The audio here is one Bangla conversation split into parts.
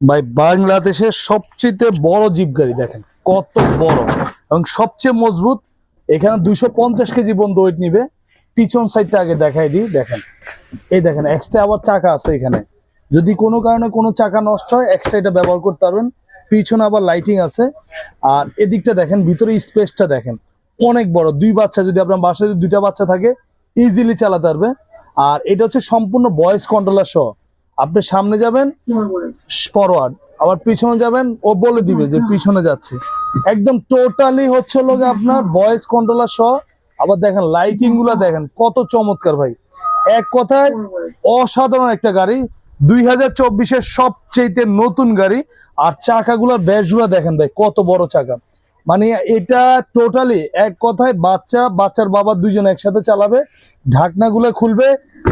ভাই, বাংলাদেশের সবচেয়ে বড় জিপ গাড়ি, দেখেন, কত বড়। এবং সবচেয়ে মজবুত, এখানে দুইশো পঞ্চাশ কেজি পর্যন্ত ওয়েট নিবে। পিছন সাইডটা আগে দেখাই দিই, দেখেন। এই দেখেন এক্সট্রা আবার চাকা আছে এখানে। যদি কোনো কারণে কোনো চাকা নষ্ট হয় এক্সট্রা এটা ব্যবহার করতে পারবেন। পিছনে আবার লাইটিং আছে। আর এদিকটা দেখেন, ভিতরে স্পেসটা দেখেন, অনেক বড়। দুই বাচ্চা, যদি আপনার বাসায় যদি দুইটা বাচ্চা থাকে ইজিলি চালাতে পারবে। আর এটা হচ্ছে সম্পূর্ণ ভয়েস কন্ট্রোলার সহ। আপনি সামনে যাবেন ফরওয়ার্ড আবার পিছনে যাবেন ও বলে দিবে যে পিছনে যাচ্ছে। একদম টোটালি হচ্ছে লোক আপনার ভয়েস কন্ট্রোলার সহ আবার দেখেন লাইটিংগুলা দেখেন কত চমৎকার ভাই। এক কথায় অসাধারণ একটা গাড়ি দুই হাজার চব্বিশের সবচেয়ে নতুন গাড়ি আর চাকাগুলোর ব্যাসগুলো দেখেন ভাই কত বড় চাকা। মানে এটা টোটালি এক কথায় বাচ্চা, বাচ্চার বাবা দুজন একসাথে চালাবে, ঢাকনাগুলো খুলবে,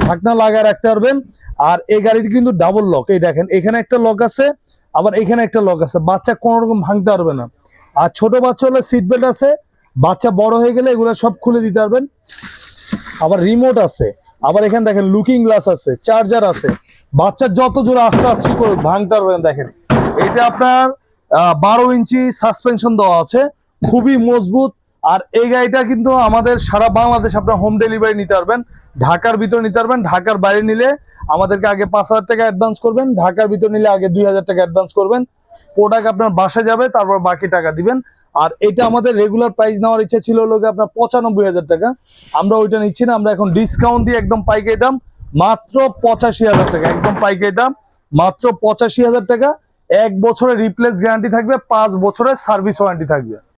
ঢাকনা লাগায় রাখতে পারবেন, আর এই গাড়িটি কিন্তু ডাবল লক এই দেখেন, এখানে একটা লক আছে, আবার এখানে একটা লক আছে। বাচ্চা কোনো রকম ভাঙতে পারবে না। আর ছোট বাচ্চা হলে সিট বেল্ট আছে, বাচ্চা বড় হয়ে গেলে এগুলো সব খুলে দিতে পারবেন। আবার রিমোট আছে, আবার এখানে দেখেন লুকিং গ্লাস আছে চার্জার আছে। বাচ্চার যত জোরে আস্তে আস্তে করে ভাঙতে পারবেন দেখেন। এটা আপনার বারো ইঞ্চি সাসপেনশন দেওয়া আছে। খুবই মজবুত। আর এই গাড়িটা কিন্তু আমাদের সারা বাংলাদেশ আপনার হোম ডেলিভারি নিতে পারবেন। ঢাকার ভিতরে নিতে পারবেন। ঢাকার বাইরে নিলে আমাদেরকে আগে পাঁচ হাজার টাকা অ্যাডভান্স করবেন। ঢাকার ভিতরে নিলে আগে দুই হাজার টাকা অ্যাডভান্স করবেন। প্রোডাক্ট আপনার বাসায় যাবে, তারপর বাকি টাকা দিবেন। আর এটা আমাদের রেগুলার প্রাইস নেওয়ার ইচ্ছা ছিল লোকে আপনার পঁচানব্বই হাজার টাকা। আমরা ওইটা নিচ্ছি না, আমরা এখন ডিসকাউন্ট দিয়ে একদম পাইকারি দাম। মাত্র পঁচাশি হাজার টাকা, একদম পাইকারি দাম। মাত্র পঁচাশি হাজার টাকা। এক বছরের রিপ্লেস গ্যারান্টি থাকবে পাঁচ বছরের সার্ভিস ওয়ারেন্টি থাকবে।